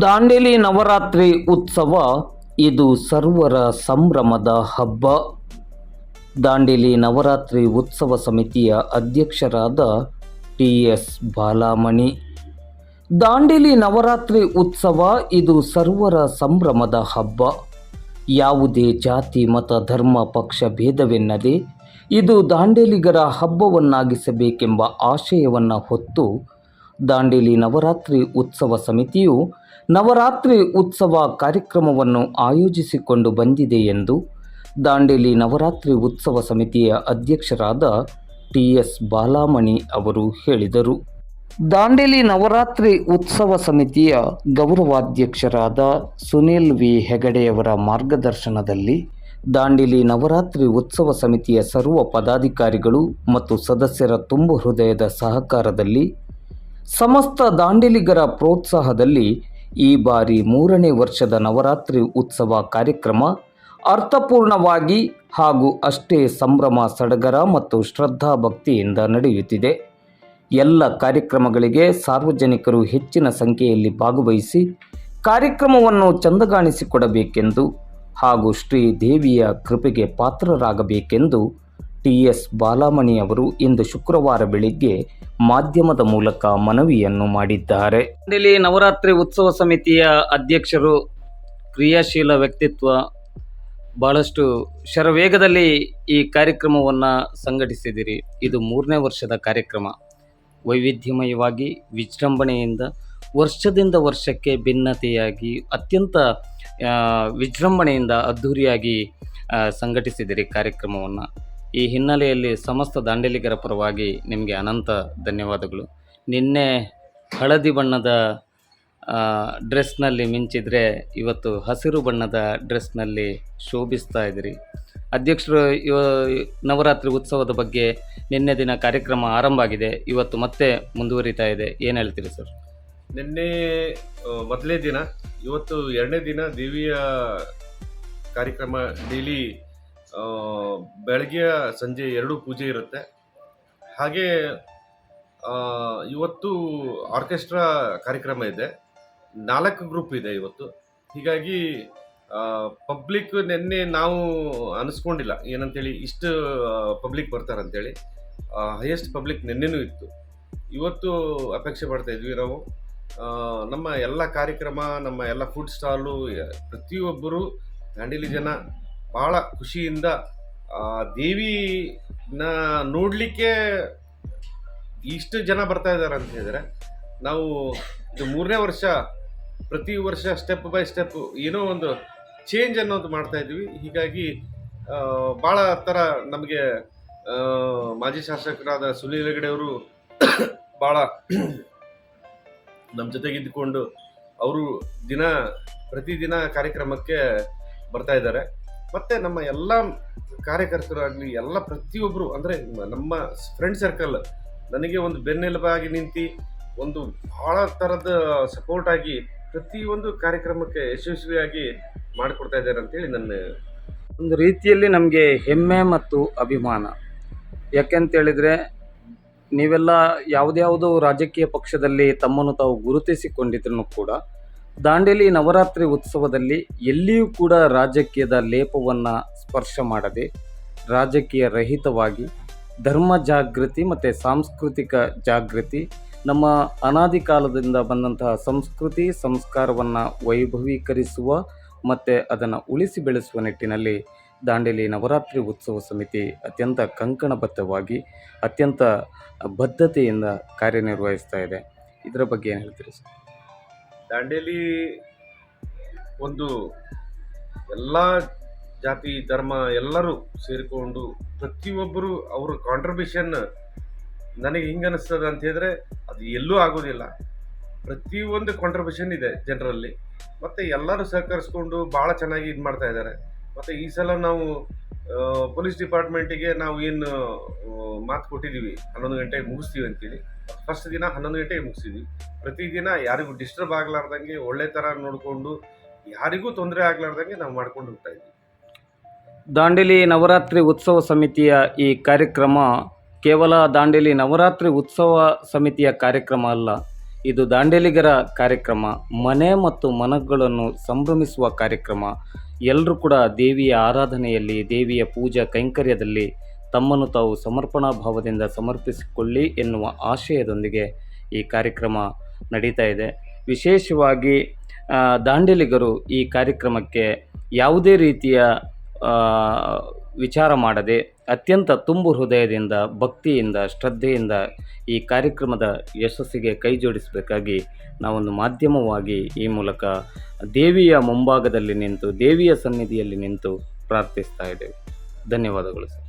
ದಾಂಡೇಲಿ ನವರಾತ್ರಿ ಉತ್ಸವ, ಇದು ಸರ್ವರ ಸಂಭ್ರಮದ ಹಬ್ಬ. ದಾಂಡೇಲಿ ನವರಾತ್ರಿ ಉತ್ಸವ ಸಮಿತಿಯ ಅಧ್ಯಕ್ಷರಾದ ಟಿ ಎಸ್ ಬಾಲಾಮಣಿ. ದಾಂಡೇಲಿ ನವರಾತ್ರಿ ಉತ್ಸವ, ಇದು ಸರ್ವರ ಸಂಭ್ರಮದ ಹಬ್ಬ. ಯಾವುದೇ ಜಾತಿ, ಮತ, ಧರ್ಮ, ಪಕ್ಷ, ಭೇದವೆನ್ನದೆ, ಇದು ದಾಂಡೇಲಿಗರ ಹಬ್ಬವನ್ನಾಗಿಸಬೇಕೆಂಬ ಆಶಯವನ್ನು ಹೊತ್ತು ದಾಂಡೇಲಿ ನವರಾತ್ರಿ ಉತ್ಸವ ಸಮಿತಿಯು ನವರಾತ್ರಿ ಉತ್ಸವ ಕಾರ್ಯಕ್ರಮವನ್ನು ಆಯೋಜಿಸಿಕೊಂಡು ಬಂದಿದೆ ಎಂದು ದಾಂಡೇಲಿ ನವರಾತ್ರಿ ಉತ್ಸವ ಸಮಿತಿಯ ಅಧ್ಯಕ್ಷರಾದ ಟಿ ಎಸ್ ಬಾಲಾಮಣಿ ಅವರು ಹೇಳಿದರು. ದಾಂಡೇಲಿ ನವರಾತ್ರಿ ಉತ್ಸವ ಸಮಿತಿಯ ಗೌರವಾಧ್ಯಕ್ಷರಾದ ಸುನೀಲ್ ವಿ. ಹೆಗಡೆಯವರ ಮಾರ್ಗದರ್ಶನದಲ್ಲಿ ದಾಂಡೇಲಿ ನವರಾತ್ರಿ ಉತ್ಸವ ಸಮಿತಿಯ ಸರ್ವ ಪದಾಧಿಕಾರಿಗಳು ಮತ್ತು ಸದಸ್ಯರ ತುಂಬು ಹೃದಯದ ಸಹಕಾರದಲ್ಲಿ ಸಮಸ್ತ ದಾಂಡೇಲಿಗರ ಪ್ರೋತ್ಸಾಹದಲ್ಲಿ ಈ ಬಾರಿ ಮೂರನೇ ವರ್ಷದ ನವರಾತ್ರಿ ಉತ್ಸವ ಕಾರ್ಯಕ್ರಮ ಅರ್ಥಪೂರ್ಣವಾಗಿ ಹಾಗೂ ಅಷ್ಟೇ ಸಂಭ್ರಮ, ಸಡಗರ ಮತ್ತು ಶ್ರದ್ಧಾ ಭಕ್ತಿಯಿಂದ ನಡೆಯುತ್ತಿದೆ. ಎಲ್ಲ ಕಾರ್ಯಕ್ರಮಗಳಿಗೆ ಸಾರ್ವಜನಿಕರು ಹೆಚ್ಚಿನ ಸಂಖ್ಯೆಯಲ್ಲಿ ಭಾಗವಹಿಸಿ ಕಾರ್ಯಕ್ರಮವನ್ನು ಚಂದಗಾಣಿಸಿಕೊಡಬೇಕೆಂದು ಹಾಗೂ ಶ್ರೀ ದೇವಿಯ ಕೃಪೆಗೆ ಪಾತ್ರರಾಗಬೇಕೆಂದು ಟಿ ಎಸ್ ಬಾಲಾಮಣಿ ಅವರು ಇಂದು ಶುಕ್ರವಾರ ಬೆಳಿಗ್ಗೆ ಮಾಧ್ಯಮದ ಮೂಲಕ ಮನವಿಯನ್ನು ಮಾಡಿದ್ದಾರೆ. ಇಲ್ಲಿ ನವರಾತ್ರಿ ಉತ್ಸವ ಸಮಿತಿಯ ಅಧ್ಯಕ್ಷರು ಕ್ರಿಯಾಶೀಲ ವ್ಯಕ್ತಿತ್ವ ಬಹಳಷ್ಟು ಶರವೇಗದಲ್ಲಿ ಈ ಕಾರ್ಯಕ್ರಮವನ್ನು ಸಂಘಟಿಸಿದಿರಿ. ಇದು ಮೂರನೇ ವರ್ಷದ ಕಾರ್ಯಕ್ರಮ. ವೈವಿಧ್ಯಮಯವಾಗಿ, ವಿಜೃಂಭಣೆಯಿಂದ, ವರ್ಷದಿಂದ ವರ್ಷಕ್ಕೆ ಭಿನ್ನತೆಯಾಗಿ, ಅತ್ಯಂತ ವಿಜೃಂಭಣೆಯಿಂದ ಅದ್ಧೂರಿಯಾಗಿ ಸಂಘಟಿಸಿದಿರಿ ಕಾರ್ಯಕ್ರಮವನ್ನು. ಈ ಹಿನ್ನೆಲೆಯಲ್ಲಿ ಸಮಸ್ತ ದಾಂಡೇಲಿಗರ ಪರವಾಗಿ ನಿಮಗೆ ಅನಂತ ಧನ್ಯವಾದಗಳು. ನಿನ್ನೆ ಹಳದಿ ಬಣ್ಣದ ಡ್ರೆಸ್ನಲ್ಲಿ ಮಿಂಚಿದ್ರೆ ಇವತ್ತು ಹಸಿರು ಬಣ್ಣದ ಡ್ರೆಸ್ನಲ್ಲಿ ಶೋಭಿಸ್ತಾ ಇದ್ದೀರಿ. ಅಧ್ಯಕ್ಷರು, ಇವ, ನವರಾತ್ರಿ ಉತ್ಸವದ ಬಗ್ಗೆ ನಿನ್ನೆ ದಿನ ಕಾರ್ಯಕ್ರಮ ಆರಂಭ ಆಗಿದೆ. ಇವತ್ತು ಮತ್ತೆ ಮುಂದುವರಿತಾ ಇದೆ. ಏನು ಹೇಳ್ತೀರಿ ಸರ್? ನಿನ್ನೆ ಮೊದಲೇ ದಿನ, ಇವತ್ತು ಎರಡನೇ ದಿನ ದೇವಿಯ ಕಾರ್ಯಕ್ರಮ ಡೈಲಿ ಬೆಳಗ್ಗೆ ಸಂಜೆ ಎರಡು ಪೂಜೆ ಇರುತ್ತೆ. ಹಾಗೆ ಇವತ್ತು ಆರ್ಕೆಸ್ಟ್ರಾ ಕಾರ್ಯಕ್ರಮ ಇದೆ. ನಾಲ್ಕು ಗ್ರೂಪ್ ಇದೆ ಇವತ್ತು. ಹೀಗಾಗಿ ಪಬ್ಲಿಕ್ ನಿನ್ನೆ ನಾವು ಅನಿಸ್ಕೊಂಡಿಲ್ಲ. ಏನಂತೇಳಿ, ಇಷ್ಟು ಪಬ್ಲಿಕ್ ಬರ್ತಾರಂತೇಳಿ. ಹೈಯೆಸ್ಟ್ ಪಬ್ಲಿಕ್ ನಿನ್ನೆನೂ ಇತ್ತು. ಇವತ್ತು ಅಪೇಕ್ಷೆ ಪಡ್ತಾ ಇದ್ವಿ ನಾವು. ನಮ್ಮ ಎಲ್ಲ ಕಾರ್ಯಕ್ರಮ, ನಮ್ಮ ಎಲ್ಲ ಫುಡ್ ಸ್ಟಾಲು ಪ್ರತಿಯೊಬ್ಬರು ಹ್ಯಾಂಡಿಲಿ ಜನ ಭಾಳ ಖುಷಿಯಿಂದ ಆ, ದೇವಿನ ನೋಡಲಿಕ್ಕೆ ಇಷ್ಟು ಜನ ಬರ್ತಾ ಇದ್ದಾರೆ ಅಂತ ಹೇಳಿದರೆ ನಾವು ಇದು ಮೂರನೇ ವರ್ಷ ಪ್ರತಿ ವರ್ಷ ಸ್ಟೆಪ್ ಬೈ ಸ್ಟೆಪ್ ಏನೋ ಒಂದು ಚೇಂಜ್ ಅನ್ನೋದು ಮಾಡ್ತಾ ಇದ್ವಿ ಹೀಗಾಗಿ ಭಾಳ ಥರ ನಮಗೆ ಮಾಜಿ ಶಾಸಕರಾದ ಸುನೀಲ್ ಹೆಗಡೆ ಅವರು ಭಾಳ ನಮ್ಮ ಜೊತೆಗಿದ್ದುಕೊಂಡು ಅವರು ದಿನ ಪ್ರತಿದಿನ ಕಾರ್ಯಕ್ರಮಕ್ಕೆ ಬರ್ತಾ ಇದ್ದಾರೆ. ಮತ್ತು ನಮ್ಮ ಎಲ್ಲ ಕಾರ್ಯಕರ್ತರಾಗಲಿ, ಎಲ್ಲ ಪ್ರತಿಯೊಬ್ಬರು ಅಂದರೆ ನಮ್ಮ ಫ್ರೆಂಡ್ ಸರ್ಕಲ್ ನನಗೆ ಒಂದು ಬೆನ್ನೆಲುಬಾಗಿ ನಿಂತು, ಒಂದು ಭಾಳ ಥರದ ಸಪೋರ್ಟ್ ಆಗಿ ಪ್ರತಿಯೊಂದು ಕಾರ್ಯಕ್ರಮಕ್ಕೆ ಯಶಸ್ವಿಯಾಗಿ ಮಾಡಿಕೊಡ್ತಾ ಇದ್ದಾರೆ ಅಂತೇಳಿ ನನ್ನ ಒಂದು ರೀತಿಯಲ್ಲಿ ನಮಗೆ ಹೆಮ್ಮೆ ಮತ್ತು ಅಭಿಮಾನ. ಯಾಕೆಂತೇಳಿದರೆ ನೀವೆಲ್ಲ ಯಾವುದ್ಯಾವುದೋ ರಾಜಕೀಯ ಪಕ್ಷದಲ್ಲಿ ತಮ್ಮನ್ನು ತಾವು ಗುರುತಿಸಿಕೊಂಡಿದ್ರು ಕೂಡ ದಾಂಡೇಲಿ ನವರಾತ್ರಿ ಉತ್ಸವದಲ್ಲಿ ಎಲ್ಲಿಯೂ ಕೂಡ ರಾಜಕೀಯದ ಲೇಪವನ್ನು ಸ್ಪರ್ಶ ಮಾಡದೆ ರಾಜಕೀಯ ರಹಿತವಾಗಿ ಧರ್ಮ ಜಾಗೃತಿ ಮತ್ತು ಸಾಂಸ್ಕೃತಿಕ ಜಾಗೃತಿ, ನಮ್ಮ ಅನಾದಿ ಕಾಲದಿಂದ ಬಂದಂತಹ ಸಂಸ್ಕೃತಿ ಸಂಸ್ಕಾರವನ್ನು ವೈಭವೀಕರಿಸುವ ಮತ್ತು ಅದನ್ನು ಉಳಿಸಿ ಬೆಳೆಸುವ ನಿಟ್ಟಿನಲ್ಲಿ ದಾಂಡೇಲಿ ನವರಾತ್ರಿ ಉತ್ಸವ ಸಮಿತಿ ಅತ್ಯಂತ ಕಂಕಣಬದ್ಧವಾಗಿ, ಅತ್ಯಂತ ಬದ್ಧತೆಯಿಂದ ಕಾರ್ಯನಿರ್ವಹಿಸ್ತಾ ಇದೆ. ಇದರ ಬಗ್ಗೆ ಏನು ಹೇಳ್ತೀರಿ ಸರ್? ದಾಂಡೇಲಿ ಒಂದು ಎಲ್ಲ ಜಾತಿ, ಧರ್ಮ ಎಲ್ಲರೂ ಸೇರಿಕೊಂಡು ಪ್ರತಿಯೊಬ್ಬರು ಅವರ ಕಾಂಟ್ರಿಬ್ಯೂಷನ್ ನನಗೆ ಹಿಂಗೆ ಅನಿಸ್ತದೆ ಅಂತ ಹೇಳಿದ್ರೆ ಅದು ಎಲ್ಲೂ ಆಗೋದಿಲ್ಲ. ಪ್ರತಿಯೊಂದು ಕಾಂಟ್ರಿಬ್ಯೂಷನ್ ಇದೆ ಜನರಲ್ಲಿ. ಮತ್ತು ಎಲ್ಲರೂ ಸಹಕರಿಸ್ಕೊಂಡು ಭಾಳ ಚೆನ್ನಾಗಿ ಇದು ಮಾಡ್ತಾ ಇದ್ದಾರೆ. ಮತ್ತು ಈ ಸಲ ನಾವು ಪೊಲೀಸ್ ಡಿಪಾರ್ಟ್ಮೆಂಟಿಗೆ ನಾವು ಏನು ಮಾತು ಕೊಟ್ಟಿದ್ದೀವಿ, ಹನ್ನೊಂದು ಗಂಟೆಗೆ ಮುಗಿಸ್ತೀವಿ ಅಂತೇಳಿ. ಫಸ್ಟ್ ದಿನ ಹನ್ನೊಂದು ಗಂಟೆಗೆ ಮುಗಿಸಿದ್ವಿ. ಪ್ರತಿದಿನ ಯಾರಿಗೂ ಡಿಸ್ಟರ್ಬ್ ಆಗಲಾರ್ದಂಗೆ ಒಳ್ಳೆ ಥರ ನೋಡಿಕೊಂಡು, ಯಾರಿಗೂ ತೊಂದರೆ ಆಗಲಾರ್ದಂಗೆ ನಾವು ಮಾಡ್ಕೊಂಡು ಹೋಗ್ತಾ ಇದ್ವಿ. ದಾಂಡೇಲಿ ನವರಾತ್ರಿ ಉತ್ಸವ ಸಮಿತಿಯ ಈ ಕಾರ್ಯಕ್ರಮ ಕೇವಲ ದಾಂಡೇಲಿ ನವರಾತ್ರಿ ಉತ್ಸವ ಸಮಿತಿಯ ಕಾರ್ಯಕ್ರಮ ಅಲ್ಲ ಇದು ದಾಂಡೇಲಿಗರ ಕಾರ್ಯಕ್ರಮ, ಮನೆ ಮತ್ತು ಮನಗಳನ್ನು ಸಂಭ್ರಮಿಸುವ ಕಾರ್ಯಕ್ರಮ. ಎಲ್ಲರೂ ಕೂಡ ದೇವಿಯ ಆರಾಧನೆಯಲ್ಲಿ, ದೇವಿಯ ಪೂಜಾ ಕೈಂಕರ್ಯದಲ್ಲಿ ತಮ್ಮನ್ನು ತಾವು ಸಮರ್ಪಣಾ ಭಾವದಿಂದ ಸಮರ್ಪಿಸಿಕೊಳ್ಳಿ ಎನ್ನುವ ಆಶಯದೊಂದಿಗೆ ಈ ಕಾರ್ಯಕ್ರಮ ನಡೀತಾ ಇದೆ. ವಿಶೇಷವಾಗಿ ದಾಂಡೇಲಿಗರು ಈ ಕಾರ್ಯಕ್ರಮಕ್ಕೆ ಯಾವುದೇ ರೀತಿಯ ವಿಚಾರ ಮಾಡದೆ ಅತ್ಯಂತ ತುಂಬು ಹೃದಯದಿಂದ, ಭಕ್ತಿಯಿಂದ, ಶ್ರದ್ಧೆಯಿಂದ ಈ ಕಾರ್ಯಕ್ರಮದ ಯಶಸ್ಸಿಗೆ ಕೈ ಜೋಡಿಸಬೇಕಾಗಿ ನಾವೊಂದು ಮಾಧ್ಯಮವಾಗಿ ಈ ಮೂಲಕ ದೇವಿಯ ಮುಂಭಾಗದಲ್ಲಿ ನಿಂತು, ದೇವಿಯ ಸನ್ನಿಧಿಯಲ್ಲಿ ನಿಂತು ಪ್ರಾರ್ಥಿಸ್ತಾ ಇದ್ದೇವೆ. ಧನ್ಯವಾದಗಳು ಸರ್.